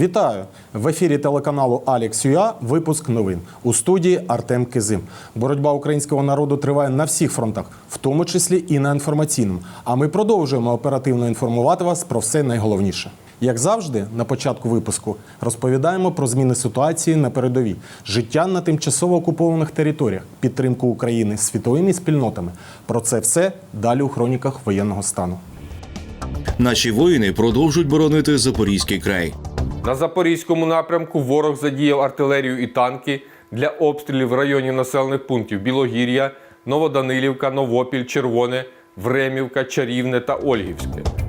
Вітаю в ефірі телеканалу Алекс Юа. Випуск новин у студії Артем Кизим. Боротьба українського народу триває на всіх фронтах, в тому числі і на інформаційному. А ми продовжуємо оперативно інформувати вас про все найголовніше. Як завжди, на початку випуску розповідаємо про зміни ситуації на передовій, життя на тимчасово окупованих територіях, підтримку України світовими спільнотами. Про це все далі у хроніках воєнного стану. Наші воїни продовжують боронити Запорізький край. На запорізькому напрямку ворог задіяв артилерію і танки для обстрілів в районі населених пунктів Білогір'я, Новоданилівка, Новопіль, Червоне, Времівка, Чарівне та Ольгівське.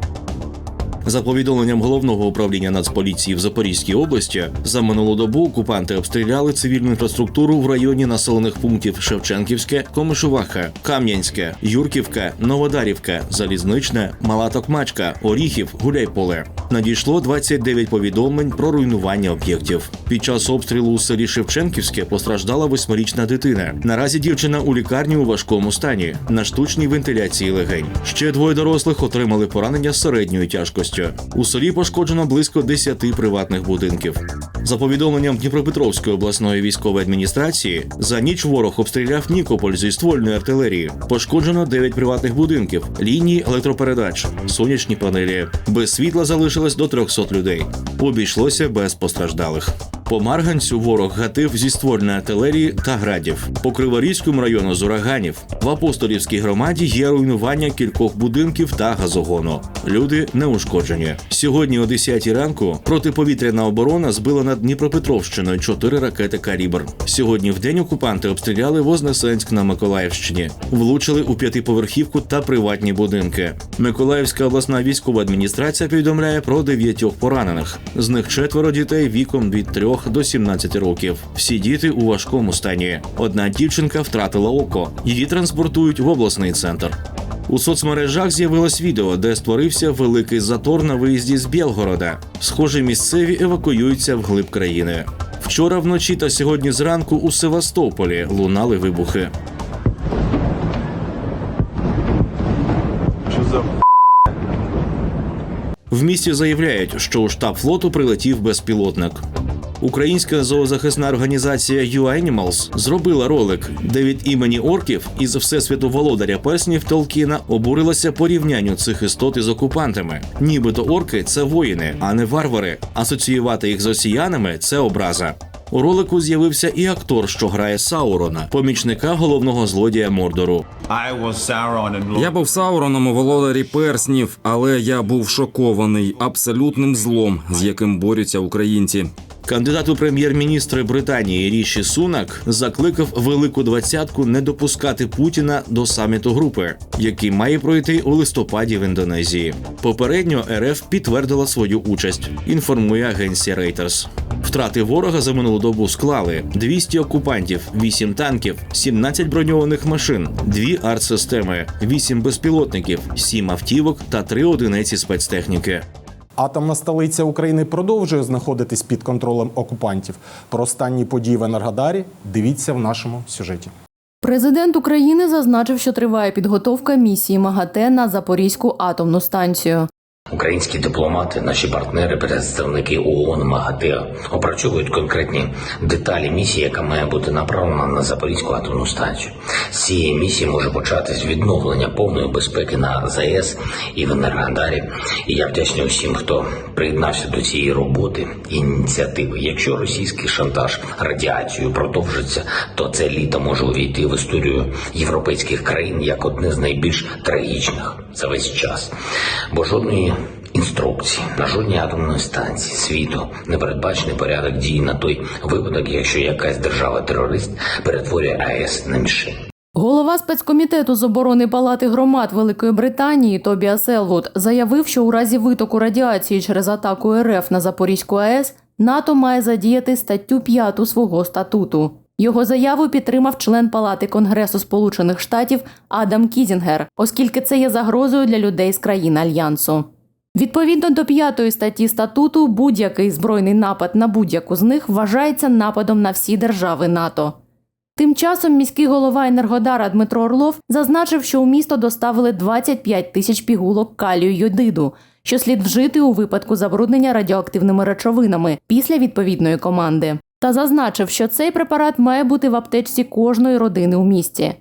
За повідомленням головного управління Нацполіції в Запорізькій області, за минулу добу окупанти обстріляли цивільну інфраструктуру в районі населених пунктів Шевченківське, Комишуваха, Кам'янське, Юрківка, Новодарівка, Залізничне, Мала Токмачка, Оріхів, Гуляйполе. Надійшло 29 повідомлень про руйнування об'єктів. Під час обстрілу у селі Шевченківське постраждала восьмирічна дитина. Наразі дівчина у лікарні у важкому стані на штучній вентиляції легень. Ще двоє дорослих отримали поранення середньої тяжкості. У селі пошкоджено близько 10 приватних будинків. За повідомленням Дніпропетровської обласної військової адміністрації, за ніч ворог обстріляв Нікополь зі ствольної артилерії. Пошкоджено 9 приватних будинків, лінії електропередач, сонячні панелі. Без світла залишилось до 300 людей. Обійшлося без постраждалих. По Марганцю ворог гатив зі ствольної артилерії та градів. По Криворізькому району з ураганів. В апостолівській громаді є руйнування кількох будинків та газогону. Люди не ушкоджені. Сьогодні о 10 ранку протиповітряна оборона збила над Дніпропетровщиною чотири ракети «Калібр». Сьогодні в день окупанти обстріляли Вознесенськ на Миколаївщині, влучили у п'ятиповерхівку та приватні будинки. Миколаївська обласна військова адміністрація повідомляє про дев'ятьох поранених. З них четверо дітей віком від 3 до 17 років. Всі діти у важкому стані. Одна дівчинка втратила око. Її транспортують в обласний центр. У соцмережах з'явилось відео, де створився великий затор на виїзді з Білгорода. Схоже, місцеві евакуюються вглиб країни. Вчора вночі та сьогодні зранку у Севастополі лунали вибухи. В місті заявляють, що у штаб флоту прилетів безпілотник. Українська зоозахисна організація UAnimals зробила ролик, де від імені орків із всесвіту володаря перснів Толкіна обурилася порівнянню цих істот із окупантами. Нібито орки це воїни, а не варвари. Асоціювати їх з росіянами це образа. У ролику з'явився і актор, що грає Саурона, помічника головного злодія Мордору. Я був Сауроном у володарі перснів, але я був шокований абсолютним злом, з яким борються українці. Кандидат у прем'єр-міністри Британії Ріші Сунак закликав велику двадцятку не допускати Путіна до саміту групи, який має пройти у листопаді в Індонезії. Попередньо РФ підтвердила свою участь. Інформує агенція Reuters. Втрати ворога за минулу добу склали 200 окупантів, 8 танків, 17 броньованих машин, 2 артсистеми, 8 безпілотників, 7 автівок та 3 одиниці спецтехніки. Атомна столиця України продовжує знаходитись під контролем окупантів. Про останні події в Енергодарі дивіться в нашому сюжеті. Президент України зазначив, що триває підготовка місії МАГАТЕ на Запорізьку атомну станцію. Українські дипломати, наші партнери, представники ООН, МАГАТЕ опрацьовують конкретні деталі місії, яка має бути направлена на Запорізьку атомну станцію. З цієї місії може початись відновлення повної безпеки на ЗАЕС і в Енергодарі. І я вдячний усім, хто приєднався до цієї роботи ініціативи. Якщо російський шантаж радіацією продовжиться, то це літо може увійти в історію європейських країн як одне з найбільш трагічних за весь час. Бо жодної інструкції на жодній атомної станції світу не передбачений порядок дій на той випадок, якщо якась держава-терорист перетворює АЕС на мішень. Голова спецкомітету з оборони Палати громад Великої Британії Тобіас Елвуд заявив, що у разі витоку радіації через атаку РФ на Запорізьку АЕС НАТО має задіяти статтю 5 свого статуту. Його заяву підтримав член Палати Конгресу Сполучених Штатів Адам Кізінгер, оскільки це є загрозою для людей з країн альянсу. Відповідно до п'ятої статті статуту, будь-який збройний напад на будь-яку з них вважається нападом на всі держави НАТО. Тим часом міський голова Енергодара Дмитро Орлов зазначив, що у місто доставили 25 тисяч пігулок калію йодиду, що слід вжити у випадку забруднення радіоактивними речовинами після відповідної команди. Та зазначив, що цей препарат має бути в аптечці кожної родини у місті.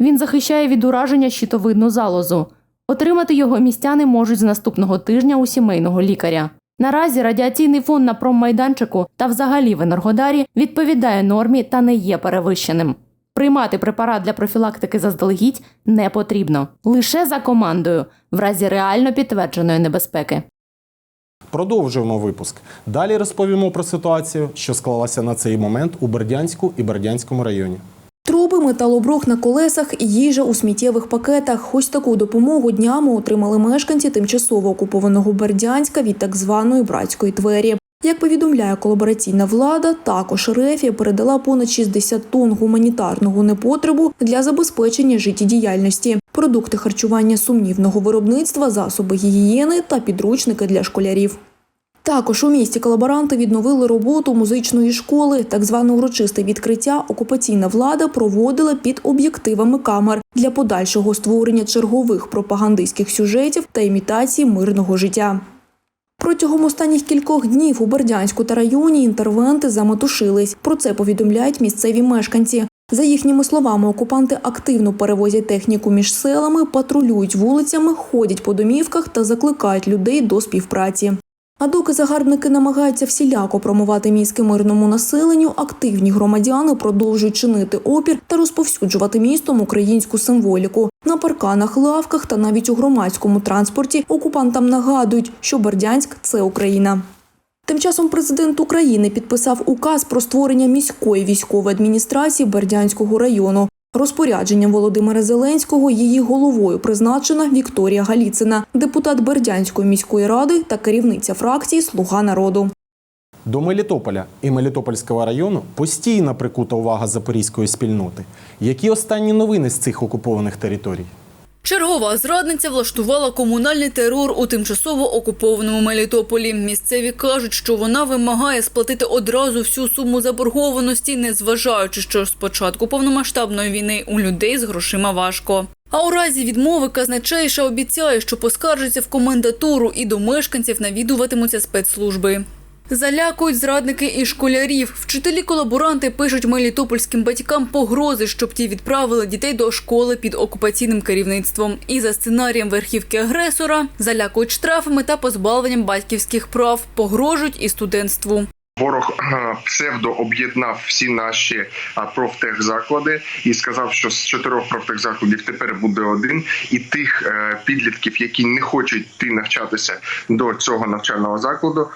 Він захищає від ураження щитовидну залозу. Отримати його містяни можуть з наступного тижня у сімейного лікаря. Наразі радіаційний фон на проммайданчику та взагалі в Енергодарі відповідає нормі та не є перевищеним. Приймати препарат для профілактики заздалегідь не потрібно лише за командою, в разі реально підтвердженої небезпеки. Продовжуємо випуск. Далі розповімо про ситуацію, що склалася на цей момент у Бердянську і Бердянському районі. Труби, металоброх на колесах і їжа у сміттєвих пакетах. Ось таку допомогу днями отримали мешканці тимчасово окупованого Бердянська від так званої братської двері. Як повідомляє колабораційна влада, також Рефія передала понад 60 тонн гуманітарного непотребу для забезпечення життєдіяльності, продукти харчування сумнівного виробництва, засоби гігієни та підручники для школярів. Також у місті колаборанти відновили роботу музичної школи. Так зване урочисте відкриття окупаційна влада проводила під об'єктивами камер для подальшого створення чергових пропагандистських сюжетів та імітації мирного життя. Протягом останніх кількох днів у Бердянську та районі інтервенти заметушились. Про це повідомляють місцеві мешканці. За їхніми словами, окупанти активно перевозять техніку між селами, патрулюють вулицями, ходять по домівках та закликають людей до співпраці. А доки загарбники намагаються всіляко промувати мізки мирному населенню, активні громадяни продовжують чинити опір та розповсюджувати містом українську символіку. На парканах, лавках та навіть у громадському транспорті окупантам нагадують, що Бердянськ це Україна. Тим часом президент України підписав указ про створення міської військової адміністрації Бердянського району. Розпорядженням Володимира Зеленського її головою призначена Вікторія Галіцина, депутат Бердянської міської ради та керівниця фракції Слуга народу. До Мелітополя і Мелітопольського району постійно прикута увага запорізької спільноти. Які останні новини з цих окупованих територій? Чергова зрадниця влаштувала комунальний терор у тимчасово окупованому Мелітополі. Місцеві кажуть, що вона вимагає сплатити одразу всю суму заборгованості, незважаючи, що з початку повномасштабної війни у людей з грошима важко. А у разі відмови казначейша обіцяє, що поскаржиться в комендатуру і до мешканців навідуватимуться спецслужби. Залякують зрадники і школярів. Вчителі-колаборанти пишуть мелітопольським батькам погрози, щоб ті відправили дітей до школи під окупаційним керівництвом. І за сценарієм верхівки агресора залякують штрафами та позбавленням батьківських прав, погрожують і студентству. Ворог псевдо об'єднав всі наші профтехзаклади і сказав, що з чотирьох профтехзакладів тепер буде один. І тих е, підлітків, які не хочуть йти навчатися до цього навчального закладу,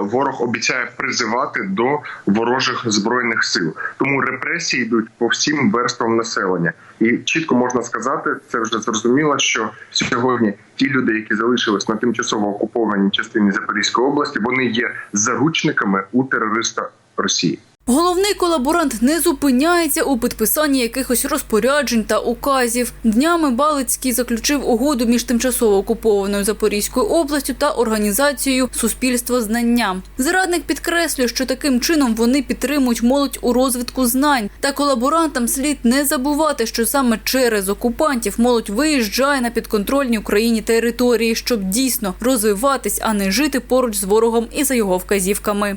ворог обіцяє призивати до ворожих збройних сил. Тому репресії йдуть по всім верствам населення, і чітко можна сказати, це вже зрозуміло, що сьогодні ті люди, які залишились на тимчасово окупованій частині Запорізької області, вони є заручниками у терориста Росії. Головний колаборант не зупиняється у підписанні якихось розпоряджень та указів. Днями Балицький заключив угоду між тимчасово окупованою Запорізькою областю та організацією Суспільство знання. Зрадник підкреслює, що таким чином вони підтримують молодь у розвитку знань. Та колаборантам слід не забувати, що саме через окупантів молодь виїжджає на підконтрольні Україні території, щоб дійсно розвиватись, а не жити поруч з ворогом і за його вказівками.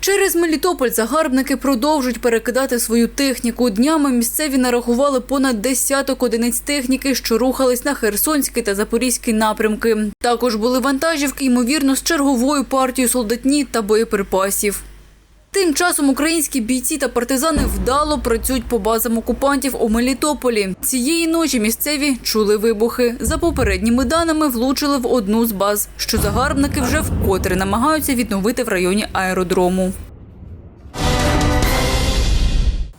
Через Мелітополь загарбники продовжують перекидати свою техніку. Днями місцеві нарахували понад десяток одиниць техніки, що рухались на Херсонський та Запорізький напрямки. Також були вантажівки, ймовірно, з черговою партією солдатні та боєприпасів. Тим часом українські бійці та партизани вдало працюють по базам окупантів у Мелітополі. Цієї ночі місцеві чули вибухи. За попередніми даними влучили в одну з баз, що загарбники вже вкотре намагаються відновити в районі аеродрому.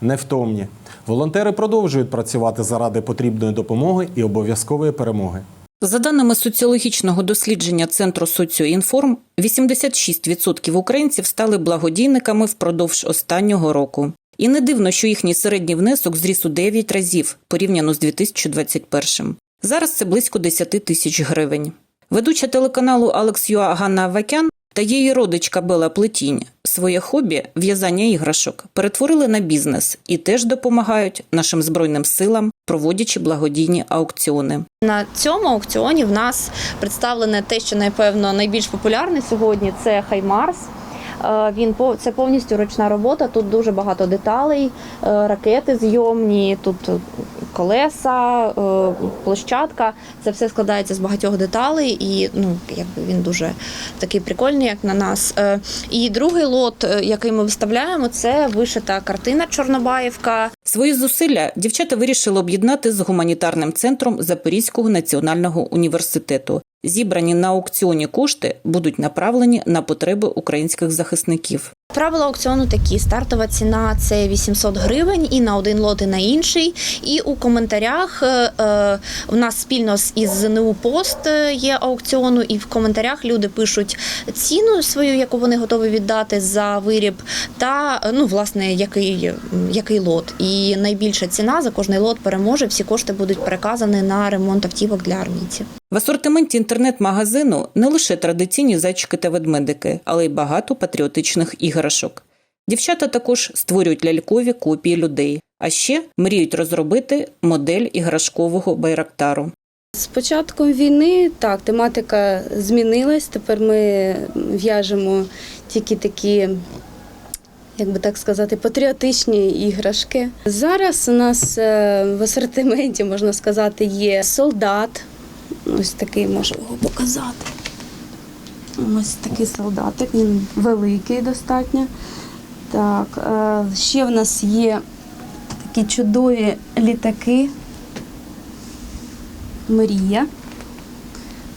Невтомні. Волонтери продовжують працювати заради потрібної допомоги і обов'язкової перемоги. За даними соціологічного дослідження центру Соціоінформ, 86% українців стали благодійниками впродовж останнього року. І не дивно, що їхній середній внесок зріс у 9 разів порівняно з 2021. Зараз це близько 10 тисяч гривень. Ведуча телеканалу Алекс Юа Ганна Авакян та її родичка Бела Плетінь своє хобі в'язання іграшок перетворили на бізнес і теж допомагають нашим збройним силам, проводячи благодійні аукціони. На цьому аукціоні в нас представлене те, що напевно найбільш популярне сьогодні. Це Хаймарс. Е, Він це повністю ручна робота. Тут дуже багато деталей, е, ракети зйомні, тут е, колеса, площадка. Це все складається з багатьох деталей, і ну якби він дуже такий прикольний, як на нас. І другий лот, який ми виставляємо, це вишита картина Чорнобаївка. Свої зусилля дівчата вирішили об'єднати з гуманітарним центром Запорізького національного університету. Зібрані на аукціоні кошти будуть направлені на потреби українських захисників. Правила аукціону такі: стартова ціна це 800 гривень і на один лот, і на інший. І у коментарях е, е, у нас спільно із ЗНУ Пост е, є аукціону, і в коментарях люди пишуть ціну свою, яку вони готові віддати за виріб, та е, ну власне який, який лот. І найбільша ціна за кожний лот переможе. Всі кошти будуть переказані на ремонт автівок для армійців. В асортименті інтернет-магазину не лише традиційні зайчики та ведмедики, але й багато патріотичних іграшок. Дівчата також створюють лялькові копії людей, а ще мріють розробити модель іграшкового байрактару. З початком війни так, тематика змінилась. Тепер ми в'яжемо тільки такі, як би так сказати, патріотичні іграшки. Зараз у нас е, в асортименті, можна сказати, є солдат. Ось такий можу його показати. Ось такий солдатик, він великий достатньо. Так, е, ще в нас є такі чудові літаки. Мрія.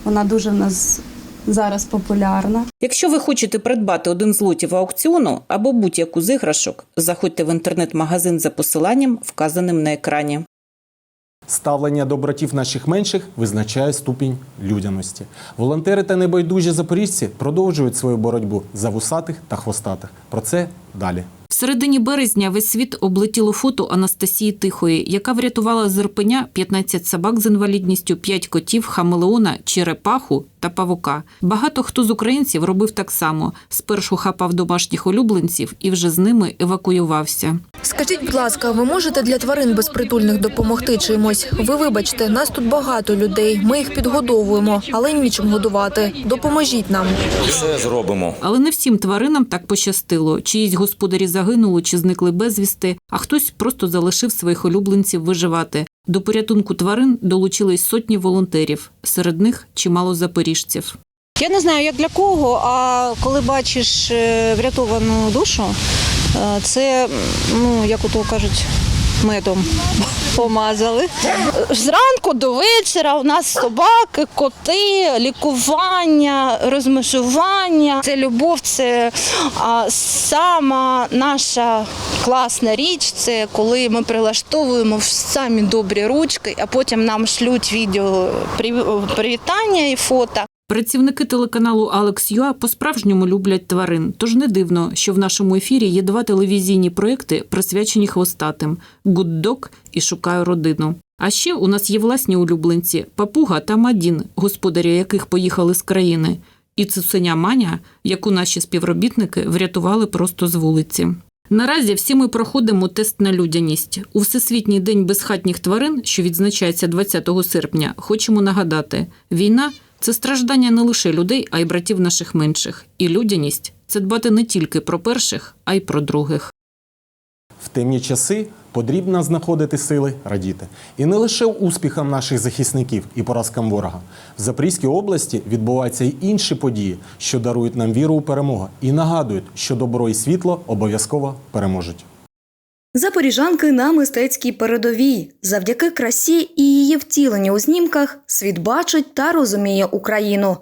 Вона дуже в нас зараз популярна. Якщо ви хочете придбати один з лотів аукціону або будь-яку з іграшок, заходьте в інтернет-магазин за посиланням, вказаним на екрані. Ставлення до братів наших менших визначає ступінь людяності. Волонтери та небайдужі запоріжці продовжують свою боротьбу за вусатих та хвостатих. Про це далі. В середині березня весь світ облетіло фото Анастасії Тихої, яка врятувала з Ірпеня 15 собак з інвалідністю, 5 котів, хамелеона, черепаху та павука. Багато хто з українців робив так само. Спершу хапав домашніх улюбленців і вже з ними евакуювався. Скажіть, будь ласка, ви можете для тварин безпритульних допомогти чимось? Ви вибачте, нас тут багато людей. Ми їх підгодовуємо, але нічим годувати. Допоможіть нам. Все зробимо. Але не всім тваринам так пощастило. Чиїсь господарі загинули чи зникли безвісти, а хтось просто залишив своїх улюбленців виживати. До порятунку тварин долучились сотні волонтерів, серед них чимало запоріжців. Я не знаю, як для кого, а коли бачиш е, врятовану душу, е, це, ну, як ото кажуть, медом помазали. Зранку до вечора у нас собаки, коти, лікування, розмежування. Це любов, це а, сама наша класна річ. Це коли ми прилаштовуємо в самі добрі ручки, а потім нам шлють відео привітання і фото. Працівники телеканалу Алекс Юа по-справжньому люблять тварин, тож не дивно, що в нашому ефірі є два телевізійні проекти, присвячені хвостатим «Good Dog» і Шукаю родину. А ще у нас є власні улюбленці Папуга та Мадін, господарі яких поїхали з країни, і цуценя Маня, яку наші співробітники врятували просто з вулиці. Наразі всі ми проходимо тест на людяність. У Всесвітній день безхатніх тварин, що відзначається 20 серпня, хочемо нагадати: війна це страждання не лише людей, а й братів наших менших. І людяність це дбати не тільки про перших, а й про других. В темні часи потрібно знаходити сили радіти. І не лише успіхам наших захисників і поразкам ворога. В Запорізькій області відбуваються й інші події, що дарують нам віру у перемогу і нагадують, що добро і світло обов'язково переможуть. Запоріжанки на мистецькій передовій. Завдяки красі і її втіленню у знімках світ бачить та розуміє Україну.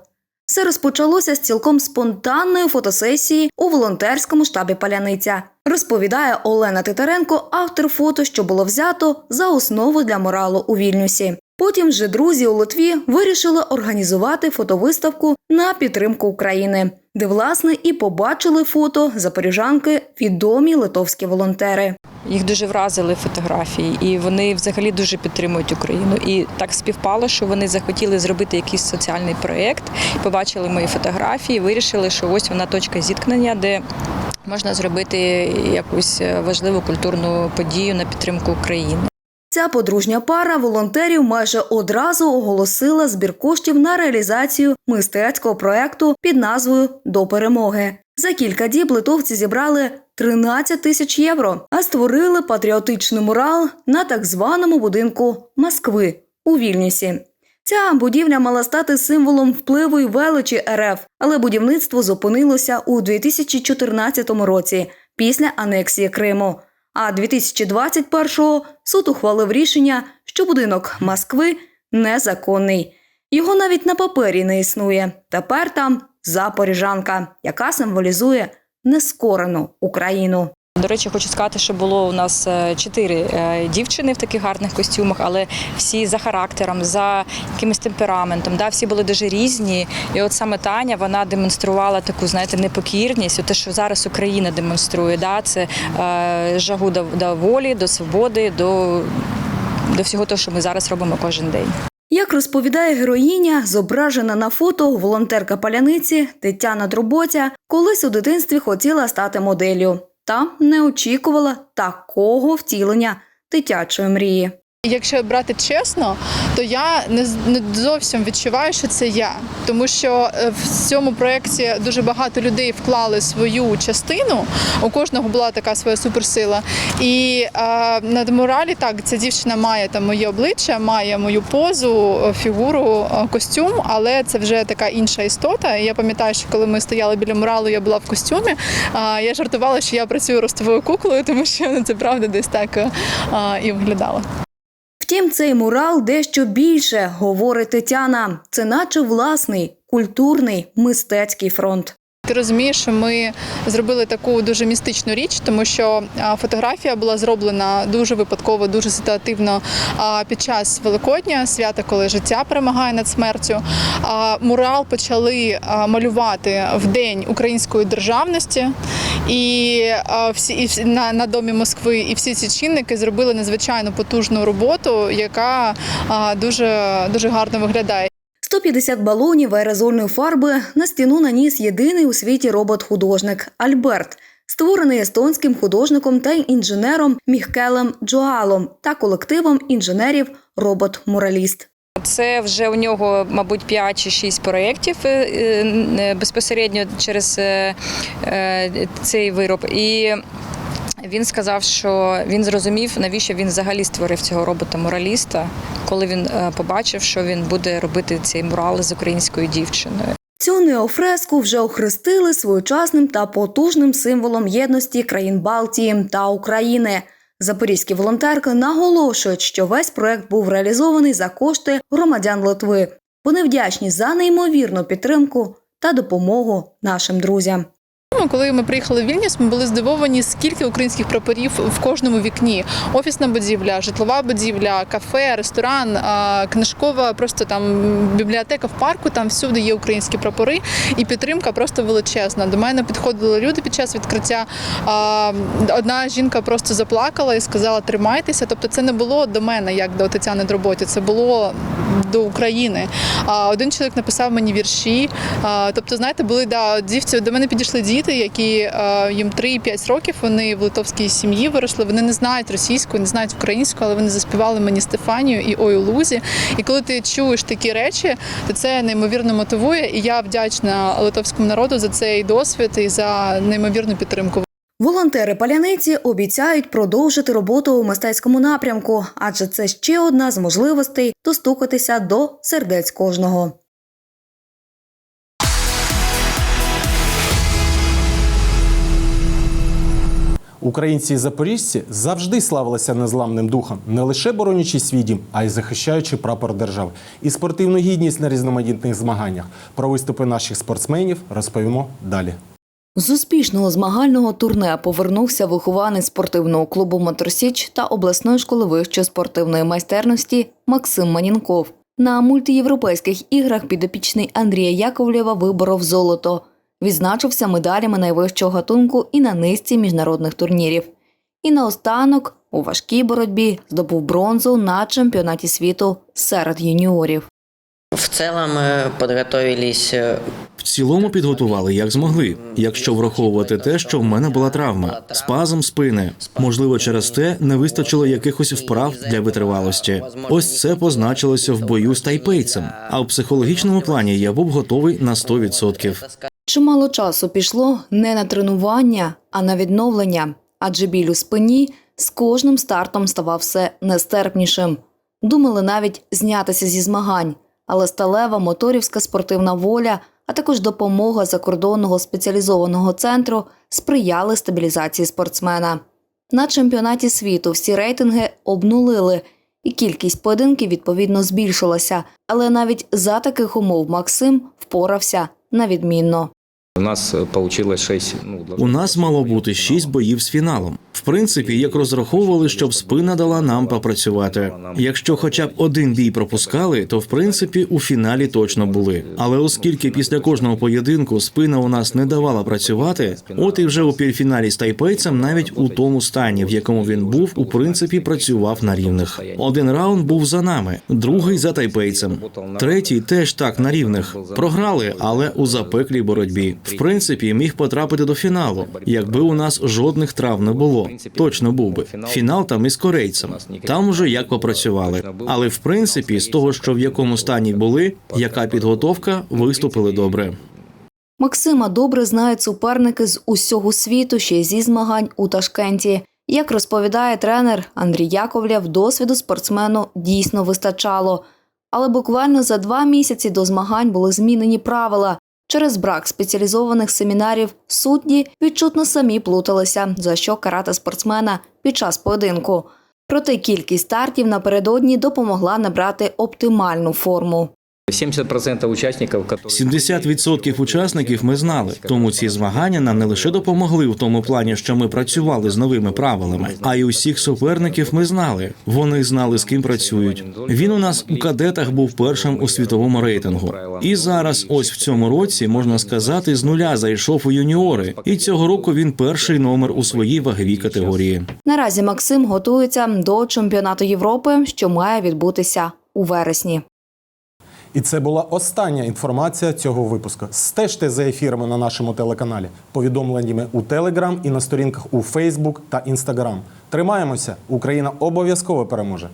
Все розпочалося з цілком спонтанної фотосесії у волонтерському штабі Паляниця. Розповідає Олена Титаренко, автор фото, що було взято за основу для моралу у Вільнюсі. Потім же друзі у Литві вирішили організувати фотовиставку на підтримку України, де власне і побачили фото запоріжанки відомі литовські волонтери. Їх дуже вразили фотографії, і вони взагалі дуже підтримують Україну. І так співпало, що вони захотіли зробити якийсь соціальний проєкт, побачили мої фотографії, вирішили, що ось вона точка зіткнення, де можна зробити якусь важливу культурну подію на підтримку України. Ця подружня пара волонтерів майже одразу оголосила збір коштів на реалізацію мистецького проекту під назвою До перемоги. За кілька діб литовці зібрали 13 тисяч євро, а створили патріотичний мурал на так званому будинку Москви у Вільнюсі. Ця будівля мала стати символом впливу і величі РФ, але будівництво зупинилося у 2014 році після анексії Криму. А 2021-го суд ухвалив рішення, що будинок Москви незаконний. Його навіть на папері не існує. Тепер там запоріжанка, яка символізує нескорену Україну. До речі, хочу сказати, що було у нас е, чотири е, дівчини в таких гарних костюмах, але всі за характером, за якимось темпераментом. Да, всі були дуже різні. І от саме Таня вона демонструвала таку, знаєте, непокірність. Те, що зараз Україна демонструє, да, це е, жагу до, до волі, до свободи, до, до всього того, що ми зараз робимо кожен день. Як розповідає героїня, зображена на фото волонтерка паляниці Тетяна Дроботя, колись у дитинстві хотіла стати моделлю та не очікувала такого втілення дитячої мрії. Якщо брати чесно, то я не, зовсім відчуваю, що це я, тому що е, в цьому проєкті дуже багато людей вклали свою частину. У кожного була така своя суперсила. І е, на моралі так ця дівчина має там моє обличчя, має мою позу, е, фігуру, костюм, але це вже така інша істота. І я пам'ятаю, що коли ми стояли біля муралу, я була в костюмі. е, я жартувала, що я працюю ростовою куклою, тому що ну, це правда десь так е, і виглядало. Втім, цей мурал дещо більше, говорить Тетяна. Це наче власний культурний мистецький фронт. Ти розумієш, ми зробили таку дуже містичну річ, тому що фотографія була зроблена дуже випадково, дуже ситуативно під час Великодня, свята, коли життя перемагає над смертю. Мурал почали малювати в день української державності, і всі і на, на домі Москви, і всі ці чинники зробили надзвичайно потужну роботу, яка дуже дуже гарно виглядає. 150 балонів аерозольної фарби на стіну наніс єдиний у світі робот-художник Альберт, створений естонським художником та інженером Міхкелем Джоалом та колективом інженерів Робот-мураліст. Це вже у нього, мабуть, 5 чи 6 проєктів е, е, безпосередньо через е, е, цей вироб. І він сказав, що він зрозумів, навіщо він взагалі створив цього робота-мураліста, коли він е, побачив, що він буде робити цей мурал з українською дівчиною. Цю неофреску вже охрестили своєчасним та потужним символом єдності країн Балтії та України. Запорізькі волонтерки наголошують, що весь проект був реалізований за кошти громадян Литви. Вони вдячні за неймовірну підтримку та допомогу нашим друзям. Ну, Коли ми приїхали в Вільнюс, ми були здивовані, скільки українських прапорів в кожному вікні: офісна будівля, житлова будівля, кафе, ресторан, книжкова, просто там бібліотека в парку. Там всюди є українські прапори, і підтримка просто величезна. До мене підходили люди під час відкриття. Одна жінка просто заплакала і сказала: Тримайтеся. Тобто, це не було до мене, як до Тетяни Дроботі, це було до України. А один чоловік написав мені вірші. Тобто, знаєте, були да, дівці, до мене підійшли діти, які а, їм 3-5 років. Вони в литовській сім'ї виросли. Вони не знають російську, не знають українську, але вони заспівали мені Стефанію і Ой лузі. І коли ти чуєш такі речі, то це неймовірно мотивує. І я вдячна литовському народу за цей досвід і за неймовірну підтримку. Волонтери паляниці обіцяють продовжити роботу у мистецькому напрямку, адже це ще одна з можливостей достукатися до сердець кожного. Українці і запоріжці завжди славилися незламним духом, не лише боронячи свій дім, а й захищаючи прапор держави і спортивну гідність на різноманітних змаганнях. Про виступи наших спортсменів розповімо далі. З успішного змагального турне повернувся вихованець спортивного клубу Моторсіч та обласної школи вищої спортивної майстерності Максим Манінков. На мультиєвропейських іграх підопічний Андрія Яковлєва виборов золото. Відзначився медалями найвищого гатунку і на низці міжнародних турнірів. І наостанок у важкій боротьбі здобув бронзу на чемпіонаті світу серед юніорів. В подготовились э, В цілому підготували як змогли, якщо враховувати те, що в мене була травма, спазм спини. Можливо, через те не вистачило якихось вправ для витривалості. Ось це позначилося в бою з тайпейцем. А в психологічному плані я був готовий на 100%. Чимало часу пішло не на тренування, а на відновлення, адже біль у спині з кожним стартом ставав все нестерпнішим. Думали навіть знятися зі змагань, але сталева моторівська спортивна воля, а також допомога закордонного спеціалізованого центру сприяли стабілізації спортсмена. На чемпіонаті світу всі рейтинги обнулили, і кількість поєдинків відповідно збільшилася, але навіть за таких умов Максим впорався на відмінно. У нас вийшло 6. Ну, У нас мало бути шість боїв з фіналом. В принципі, як розраховували, щоб спина дала нам попрацювати. Якщо хоча б один бій пропускали, то в принципі у фіналі точно були. Але оскільки після кожного поєдинку спина у нас не давала працювати, от і вже у півфіналі з тайпейцем, навіть у тому стані, в якому він був, у принципі, працював на рівних. Один раунд був за нами, другий за тайпейцем, третій теж так на рівних. Програли, але у запеклій боротьбі. В принципі, міг потрапити до фіналу, якби у нас жодних трав не було. Точно був би фінал там із корейцем. Там уже як попрацювали. Але в принципі, з того, що в якому стані були, яка підготовка, виступили добре. Максима добре знають суперники з усього світу ще зі змагань у Ташкенті. Як розповідає тренер Андрій Яковлєв, досвіду спортсмену дійсно вистачало. Але буквально за два місяці до змагань були змінені правила. Через брак спеціалізованих семінарів судді відчутно самі плуталися, за що карати спортсмена під час поєдинку. Проте кількість стартів напередодні допомогла набрати оптимальну форму. 70% учасників, які 70% учасників ми знали, тому ці змагання нам не лише допомогли в тому плані, що ми працювали з новими правилами, а й усіх суперників ми знали. Вони знали з ким працюють. Він у нас у кадетах був першим у світовому рейтингу. І зараз, ось в цьому році, можна сказати, з нуля зайшов у юніори. І цього року він перший номер у своїй ваговій категорії. Наразі Максим готується до чемпіонату Європи, що має відбутися у вересні. І це була остання інформація цього випуску. Стежте за ефірами на нашому телеканалі, повідомленнями у Телеграм і на сторінках у Фейсбук та Інстаграм. Тримаємося, Україна обов'язково переможе.